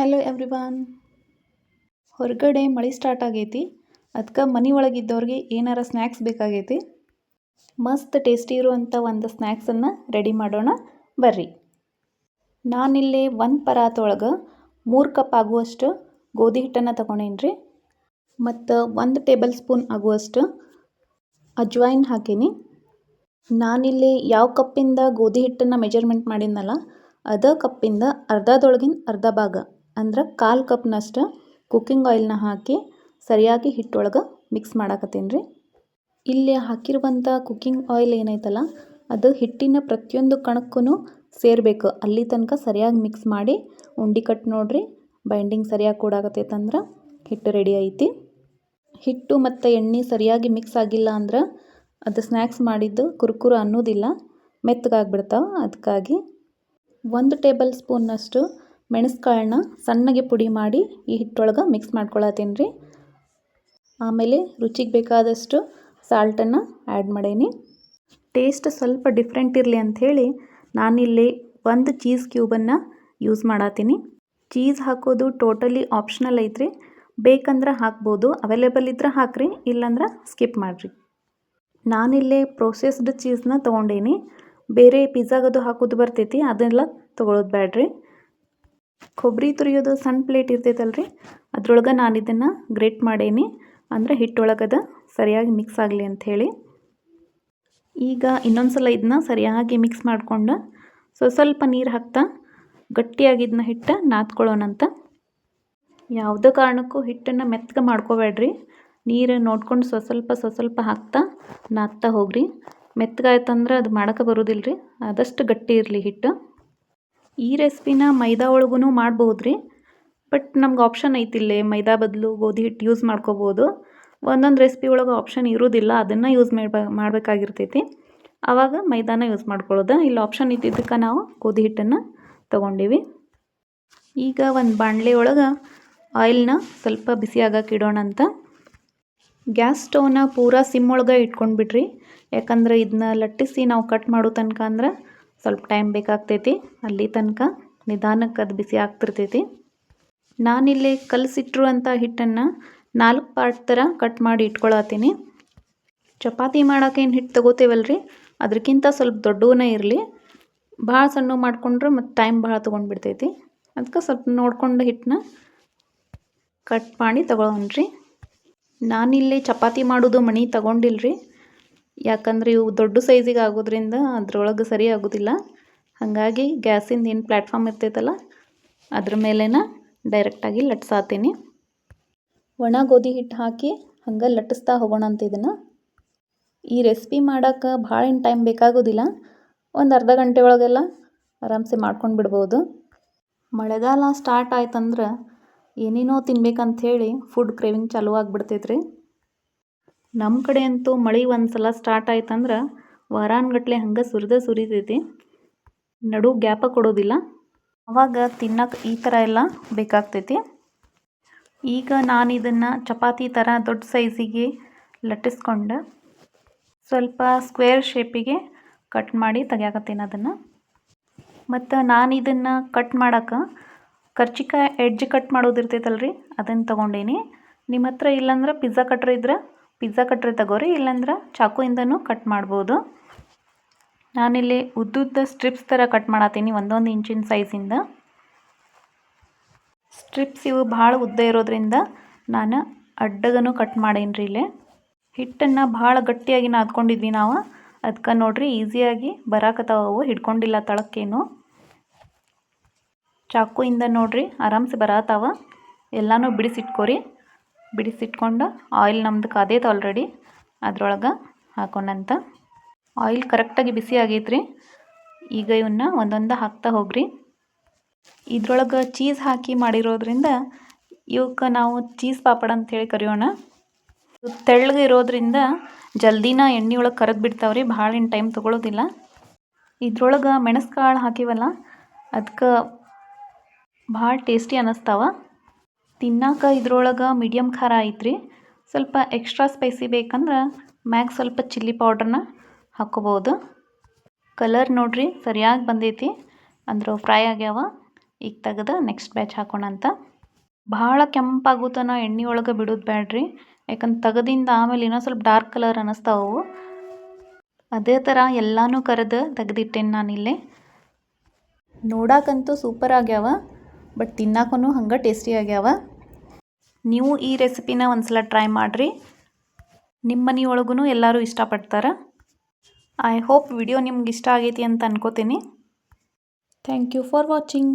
Hello everyone ಹೊರಗಡೆ ಮಳೆ start ಆಗೈತಿ. ಅದಕ್ಕೆ ಮನೆ ಒಳಗಿದ್ದವ್ರಿಗೆ ಏನಾರ ಸ್ನ್ಯಾಕ್ಸ್ ಬೇಕಾಗೈತಿ. ಮಸ್ತ್ ಟೇಸ್ಟಿ ಇರುವಂಥ ಒಂದು ಸ್ನ್ಯಾಕ್ಸನ್ನು ರೆಡಿ ಮಾಡೋಣ. ಬರ್ರಿ. ನಾನಿಲ್ಲಿ ಒಂದು ಪರಾತ್ ಒಳಗೆ ಮೂರು ಕಪ್ ಆಗುವಷ್ಟು ಗೋಧಿ ಹಿಟ್ಟನ್ನು ತಗೊಂಡೇನಿ ರೀ ಮತ್ತು ಒಂದು ಟೇಬಲ್ ಸ್ಪೂನ್ ಆಗುವಷ್ಟು ಅಜ್ವಾಯಿನ್ ಹಾಕೀನಿ. ನಾನಿಲ್ಲಿ ಯಾವ ಕಪ್ಪಿಂದ ಗೋಧಿ ಹಿಟ್ಟನ್ನು ಮೆಜರ್ಮೆಂಟ್ ಮಾಡಿದ್ನಲ್ಲ, ಅದ ಕಪ್ಪಿಂದ ಅರ್ಧದೊಳಗಿನ ಅರ್ಧ ಭಾಗ. ಅಂದ್ರೆ ಕಾಲು ಕಪ್ನಷ್ಟು ಕುಕ್ಕಿಂಗ್ ಆಯಿಲ್ನ ಹಾಕಿ ಸರಿಯಾಗಿ ಹಿಟ್ಟೊಳಗೆ ಮಿಕ್ಸ್ ಮಾಡಾಕತ್ತೀನಿ ರೀ ಇಲ್ಲಿ ಹಾಕಿರುವಂಥ ಕುಕ್ಕಿಂಗ್ ಆಯಿಲ್ ಏನೈತಲ್ಲ, ಅದು ಹಿಟ್ಟಿನ ಪ್ರತಿಯೊಂದು ಕಣಕ್ಕೂ ಸೇರಬೇಕು. ಅಲ್ಲಿ ತನಕ ಸರಿಯಾಗಿ ಮಿಕ್ಸ್ ಮಾಡಿ ಉಂಡೆ ಕಟ್ ನೋಡ್ರಿ ಬೈಂಡಿಂಗ್ ಸರಿಯಾಗಿ ಕೂಡಾಕತ್ತೈತಂದ್ರೆ ಹಿಟ್ಟು ರೆಡಿ ಐತಿ. ಹಿಟ್ಟು ಮತ್ತು ಎಣ್ಣೆ ಸರಿಯಾಗಿ ಮಿಕ್ಸ್ ಆಗಿಲ್ಲ ಅಂದ್ರೆ ಅದು ಸ್ನ್ಯಾಕ್ಸ್ ಮಾಡಿದ್ದು ಕುರ್ಕುರು ಅನ್ನೋದಿಲ್ಲ, ಮೆತ್ತಗಾಗ್ಬಿಡ್ತಾವೆ. ಅದಕ್ಕಾಗಿ ಒಂದು ಟೇಬಲ್ ಸ್ಪೂನ್ನಷ್ಟು ಮೆಣಸ್ಕಾಳನ್ನ ಸಣ್ಣಗೆ ಪುಡಿ ಮಾಡಿ ಈ ಹಿಟ್ಟೊಳಗೆ ಮಿಕ್ಸ್ ಮಾಡ್ಕೊಳತ್ತೀನಿ ರೀ ಆಮೇಲೆ ರುಚಿಗೆ ಬೇಕಾದಷ್ಟು ಸಾಲ್ಟನ್ನು ಆ್ಯಡ್ ಮಾಡೀನಿ. ಟೇಸ್ಟ್ ಸ್ವಲ್ಪ ಡಿಫ್ರೆಂಟ್ ಇರಲಿ ಅಂಥೇಳಿ ನಾನಿಲ್ಲಿ ಒಂದು ಚೀಸ್ ಕ್ಯೂಬನ್ನು ಯೂಸ್ ಮಾಡತ್ತೀನಿ ಚೀಸ್ ಹಾಕೋದು ಟೋಟಲಿ ಆಪ್ಷನಲ್ ಐತ್ರಿ. ಬೇಕಂದ್ರೆ ಹಾಕ್ಬೋದು ಅವೈಲೇಬಲ್ ಇದ್ರೆ ಹಾಕ್ರಿ, ಇಲ್ಲಾಂದ್ರೆ ಸ್ಕಿಪ್ ಮಾಡಿರಿ. ನಾನಿಲ್ಲಿ ಪ್ರೊಸೆಸ್ಡ್ ಚೀಸ್ನ ತೊಗೊಂಡೇನಿ. ಬೇರೆ ಪಿಜ್ಜಾಗದು ಹಾಕೋದು ಬರ್ತೈತಿ, ಅದೆಲ್ಲ ತೊಗೊಳೋದು ಬೇಡ್ರಿ ಕೊಬ್ಬರಿ ತುರಿಯೋದು ಸಣ್ಣ ಪ್ಲೇಟ್ ಇರ್ತೈತಲ್ರಿ? ಅದ್ರೊಳಗೆ ನಾನು ಇದನ್ನು ಗ್ರೇಟ್ ಮಾಡೇನಿ. ಅಂದರೆ ಹಿಟ್ಟೊಳಗದ ಸರಿಯಾಗಿ ಮಿಕ್ಸ್ ಆಗಲಿ ಅಂಥೇಳಿ. ಈಗ ಇನ್ನೊಂದು ಸಲ ಇದನ್ನ ಸರಿಯಾಗಿ ಮಿಕ್ಸ್ ಮಾಡಿಕೊಂಡು ಸ್ವಲ್ಪ ಸ್ವಲ್ಪ ನೀರು ಹಾಕ್ತಾ ಗಟ್ಟಿಯಾಗಿದ್ದನ್ನ ಹಿಟ್ಟು ನಾದ್ಕೊಳ್ಳೋಣಂತ ಯಾವುದೇ ಕಾರಣಕ್ಕೂ ಹಿಟ್ಟನ್ನು ಮೆತ್ತಗೆ ಮಾಡ್ಕೋಬೇಡ್ರಿ. ನೀರು ನೋಡ್ಕೊಂಡು ಸ್ವ ಸ್ವಲ್ಪ ಸ್ವ ಸ್ವಲ್ಪ ಹಾಕ್ತಾ ನಾದ್ತಾ ಹೋಗ್ರಿ. ಮೆತ್ತಗಾಯ್ತಂದ್ರೆ ಅದು ಮಾಡೋಕೆ ಬರೋದಿಲ್ಲ ರೀ ಆದಷ್ಟು ಗಟ್ಟಿ ಇರಲಿ ಹಿಟ್ಟು. ಈ ರೆಸಿಪಿನ ಮೈದಾ ಒಳಗೂ ಮಾಡ್ಬೋದು ರೀ ಬಟ್ ನಮ್ಗೆ ಆಪ್ಷನ್ ಐತಿಲ್ಲೇ, ಮೈದಾ ಬದಲು, ಗೋಧಿ ಹಿಟ್ಟು ಯೂಸ್ ಮಾಡ್ಕೋಬೋದು. ಒಂದೊಂದು ರೆಸಿಪಿ ಒಳಗೆ ಆಪ್ಷನ್ ಇರೋದಿಲ್ಲ, ಅದನ್ನು ಯೂಸ್ ಮಾಡ್ಬೇ, ಮಾಡಬೇಕಾಗಿರ್ತೈತಿ. ಆವಾಗ ಮೈದಾನ ಯೂಸ್ ಮಾಡ್ಕೊಳ್ಳೋದು. ಇಲ್ಲಿ ಆಪ್ಷನ್ ಇದ್ದಿದ್ದಕ್ಕೆ ನಾವು ಗೋಧಿ ಹಿಟ್ಟನ್ನು ತೊಗೊಂಡೀವಿ. ಈಗ ಒಂದು ಬಾಣಲೆ ಒಳಗೆ ಆಯಿಲ್ನ ಸ್ವಲ್ಪ ಬಿಸಿ ಆಗಕ್ಕೆ ಇಡೋಣ ಅಂತ. ಗ್ಯಾಸ್ ಸ್ಟವ್ನ ಪೂರಾ ಸಿಮ್ ಒಳಗೆ ಇಟ್ಕೊಂಡ್ಬಿಟ್ರಿ ಯಾಕಂದ್ರೆ ಇದನ್ನ ಲಟ್ಟಿಸಿ ನಾವು ಕಟ್ ಮಾಡೋ ತನಕ ಅಂದ್ರೆ ಸ್ವಲ್ಪ ಟೈಮ್ ಬೇಕಾಗ್ತೈತಿ. ಅಲ್ಲಿ ತನಕ ನಿಧಾನಕ್ಕೆ ಅದು ಬಿಸಿ ಆಗ್ತಿರ್ತೈತಿ. ನಾನಿಲ್ಲಿ ಕಲಸಿಟ್ಟಿರುವಂಥ ಹಿಟ್ಟನ್ನು ನಾಲ್ಕು ಪಾರ್ಟ್ ಥರ ಕಟ್ ಮಾಡಿ ಇಟ್ಕೊಳತ್ತೀನಿ. ಚಪಾತಿ ಮಾಡೋಕೆ ಏನು ಹಿಟ್ಟು ತೊಗೋತೇವಲ್ಲ ರೀ ಅದಕ್ಕಿಂತ ಸ್ವಲ್ಪ ದೊಡ್ಡವನೇ ಇರಲಿ. ಭಾಳ ಸಣ್ಣ ಮಾಡಿಕೊಂಡ್ರೆ ಮತ್ತು ಟೈಮ್ ಭಾಳ ತೊಗೊಂಡ್ಬಿಡ್ತೈತಿ. ಅದಕ್ಕೆ ಸ್ವಲ್ಪ ನೋಡ್ಕೊಂಡು ಹಿಟ್ಟನ್ನ ಕಟ್ ಮಾಡಿ ತೊಗೊಳೋಣ್ರಿ. ನಾನಿಲ್ಲಿ ಚಪಾತಿ ಮಾಡೋದು ಮಣಿ ತೊಗೊಂಡಿಲ್ಲ ರೀ ಯಾಕಂದ್ರೆ ಇವು ದೊಡ್ಡ ಸೈಜಿಗೆ ಆಗೋದ್ರಿಂದ ಅದ್ರೊಳಗೆ ಸರಿ ಆಗೋದಿಲ್ಲ. ಹಾಗಾಗಿ ಗ್ಯಾಸಿಂದ ಏನು ಪ್ಲ್ಯಾಟ್ಫಾರ್ಮ್ ಇರ್ತೈತಲ್ಲ, ಅದ್ರ ಮೇಲೇನ ಡೈರೆಕ್ಟಾಗಿ ಲಟ್ಸಾತೀನಿ. ಒಣ ಗೋಧಿ ಹಿಟ್ಟು ಹಾಕಿ ಹಂಗೆ ಲಟ್ಟಿಸ್ತಾ ಹೋಗೋಣ ಅಂತ ಇದನ್ನು. ಈ ರೆಸಿಪಿ ಮಾಡೋಕ್ಕೆ ಭಾಳ ಏನು ಟೈಮ್ ಬೇಕಾಗೋದಿಲ್ಲ. ಒಂದು ಅರ್ಧ ಗಂಟೆ ಒಳಗೆಲ್ಲ ಆರಾಮ್ಸೆ ಮಾಡ್ಕೊಂಡು ಬಿಡ್ಬೋದು. ಮಳೆಗಾಲ ಸ್ಟಾರ್ಟ್ ಆಯ್ತಂದ್ರೆ ಏನೇನೋ ತಿನ್ಬೇಕಂಥೇಳಿ ಫುಡ್ ಕ್ರೇವಿಂಗ್ ಚಾಲೂ ಆಗಿಬಿಡ್ತೈತೆ ರೀ ನಮ್ಮ ಕಡೆ ಅಂತೂ ಮಳೆ ಒಂದು ಸಲ ಸ್ಟಾರ್ಟ್ ಆಯ್ತಂದ್ರೆ ವಾರಾನ್ಗಟ್ಲೆ ಹಂಗೆ ಸುರಿದ ಸುರಿತೈತಿ. ನಡು ಗ್ಯಾಪ ಕೊಡೋದಿಲ್ಲ. ಅವಾಗ ತಿನ್ನಕ್ಕೆ ಈ ಥರ ಎಲ್ಲ ಬೇಕಾಗ್ತೈತಿ. ಈಗ ನಾನು ಇದನ್ನು ಚಪಾತಿ ಥರ ದೊಡ್ಡ ಸೈಜಿಗೆ ಲಟ್ಟಿಸ್ಕೊಂಡು ಸ್ವಲ್ಪ ಸ್ಕ್ವೇರ್ ಶೇಪಿಗೆ ಕಟ್ ಮಾಡಿ ತೆಗಿಯಾಕತ್ತೀನಿ ಅದನ್ನು. ಮತ್ತು ನಾನು ಇದನ್ನು ಕಟ್ ಮಾಡೋಕೆ ಕರ್ಚಿಕಾಯಿ ಎಡ್ಜ್ ಕಟ್ ಮಾಡೋದಿರ್ತೈತಲ್ಲ ರೀ ಅದನ್ನು ತೊಗೊಂಡೇನಿ. ನಿಮ್ಮ ಹತ್ರ ಇಲ್ಲಾಂದ್ರೆ ಪಿಜ್ಜಾ ಕಟ್ರ್ ಇದ್ರೆ ಪಿಜ್ಜಾ ಕಟ್ರೆ ತಗೋರಿ, ಇಲ್ಲಾಂದ್ರೆ ಚಾಕುಯಿಂದನೂ ಕಟ್ ಮಾಡ್ಬೋದು. ನಾನಿಲ್ಲಿ ಉದ್ದುದ್ದ ಸ್ಟ್ರಿಪ್ಸ್ ಥರ ಕಟ್ ಮಾಡತ್ತೀನಿ ಒಂದೊಂದು ಇಂಚಿನ ಸೈಜಿಂದ ಸ್ಟ್ರಿಪ್ಸ್ ಇವು ಭಾಳ ಉದ್ದ ಇರೋದ್ರಿಂದ ನಾನು ಅಡ್ಡಗನು ಕಟ್ ಮಾಡೀನಿ ಇಲ್ಲಿ. ಹಿಟ್ಟನ್ನು ಭಾಳ ಗಟ್ಟಿಯಾಗಿ ನಾದ್ಕೊಂಡಿದ್ವಿ ನಾವು ಅದಕ್ಕೆ ನೋಡ್ರಿ ಈಸಿಯಾಗಿ ಬರಾಕತ್ತಾವ ಹಿಡ್ಕೊಂಡಿಲ್ಲ ತಳಕ್ಕೇನು. ಚಾಕುಯಿಂದ ನೋಡ್ರಿ ಆರಾಮ್ಸೆ ಬರತ್ತಾವ ಎಲ್ಲನೂ ಬಿಡಿಸಿಟ್ಕೋರಿ. ಬಿಡಿಸಿಟ್ಕೊಂಡು ಆಯಿಲ್ ನಮ್ದು ಕಾದೈತೆ ಆಲ್ರೆಡಿ ಅದ್ರೊಳಗೆ ಹಾಕೊಂಡಂತ ಆಯಿಲ್ ಕರೆಕ್ಟಾಗಿ ಬಿಸಿ ಆಗೈತೆ ಈಗ ಇವನ್ನ ಒಂದೊಂದು ಹಾಕ್ತಾ ಹೋಗ್ರಿ. ಇದ್ರೊಳಗೆ ಚೀಸ್ ಹಾಕಿ ಮಾಡಿರೋದ್ರಿಂದ ಇವಕ್ಕೆ ನಾವು ಚೀಸ್ ಪಾಪಡ್ ಅಂಥೇಳಿ ಕರೆಯೋಣ. ತೆಳ್ಳಗೆ ಇರೋದ್ರಿಂದ ಜಲ್ದಿನ ಎಣ್ಣೆ ಒಳಗೆ ಕರೆದು ಬಿಡ್ತಾವ್ರಿ ಭಾಳ ಏನು ಟೈಮ್ ತೊಗೊಳೋದಿಲ್ಲ. ಇದ್ರೊಳಗೆ ಮೆಣಸು ಕಾಳು ಹಾಕಿವಲ್ಲ ಅದಕ್ಕೆ ಭಾಳ ಟೇಸ್ಟಿ ಅನ್ನಿಸ್ತಾವ ತಿನ್ನಾಕ ಇದ್ರೊಳಗೆ ಮೀಡಿಯಮ್ ಖಾರ ಐತ್ರಿ. ಸ್ವಲ್ಪ ಎಕ್ಸ್ಟ್ರಾ ಸ್ಪೈಸಿ ಬೇಕಂದ್ರೆ ಮ್ಯಾಗ ಸ್ವಲ್ಪ ಚಿಲ್ಲಿ ಪೌಡ್ರನ್ನ ಹಾಕ್ಕೋಬೋದು ಕಲರ್ ನೋಡ್ರಿ ಸರಿಯಾಗಿ ಬಂದೈತಿ. ಅಂದ್ರೆ ಫ್ರೈ ಆಗ್ಯಾವ. ಈಗ ತೆಗೆದು ನೆಕ್ಸ್ಟ್ ಬ್ಯಾಚ್ ಹಾಕೋಣ ಅಂತ. ಭಾಳ ಕೆಂಪಾಗುತ್ತನ ಎಣ್ಣೆ ಒಳಗೆ ಬಿಡೋದು ಬ್ಯಾಡ್ರಿ. ಯಾಕಂದ್ರೆ ತೆಗೆದಿಂದ ಆಮೇಲೆ ಇನ್ನೂ ಸ್ವಲ್ಪ ಡಾರ್ಕ್ ಕಲರ್ ಅನ್ನಿಸ್ತಾವು ಅದೇ ಥರ ಎಲ್ಲನೂ ಕರೆದು ತೆಗೆದಿಟ್ಟೇನೆ ನಾನಿಲ್ಲಿ. ನೋಡಕ್ಕಂತೂ ಸೂಪರ್ ಆಗ್ಯಾವ. ಬಟ್ ತಿನ್ನಕ್ಕೂ ಹಂಗೆ ಟೇಸ್ಟಿ ಆಗ್ಯಾವ. ನೀವು ಈ ರೆಸಿಪಿನ ಒಂದ್ಸಲ ಟ್ರೈ ಮಾಡಿರಿ. ನಿಮ್ಮ ಮನೆಯೊಳಗೂ ಎಲ್ಲರೂ ಇಷ್ಟಪಡ್ತಾರೆ. ಐ ಹೋಪ್ ವಿಡಿಯೋ ನಿಮ್ಗೆ ಇಷ್ಟ ಆಗೈತಿ ಅಂತ ಅನ್ಕೋತೀನಿ. Thank you for watching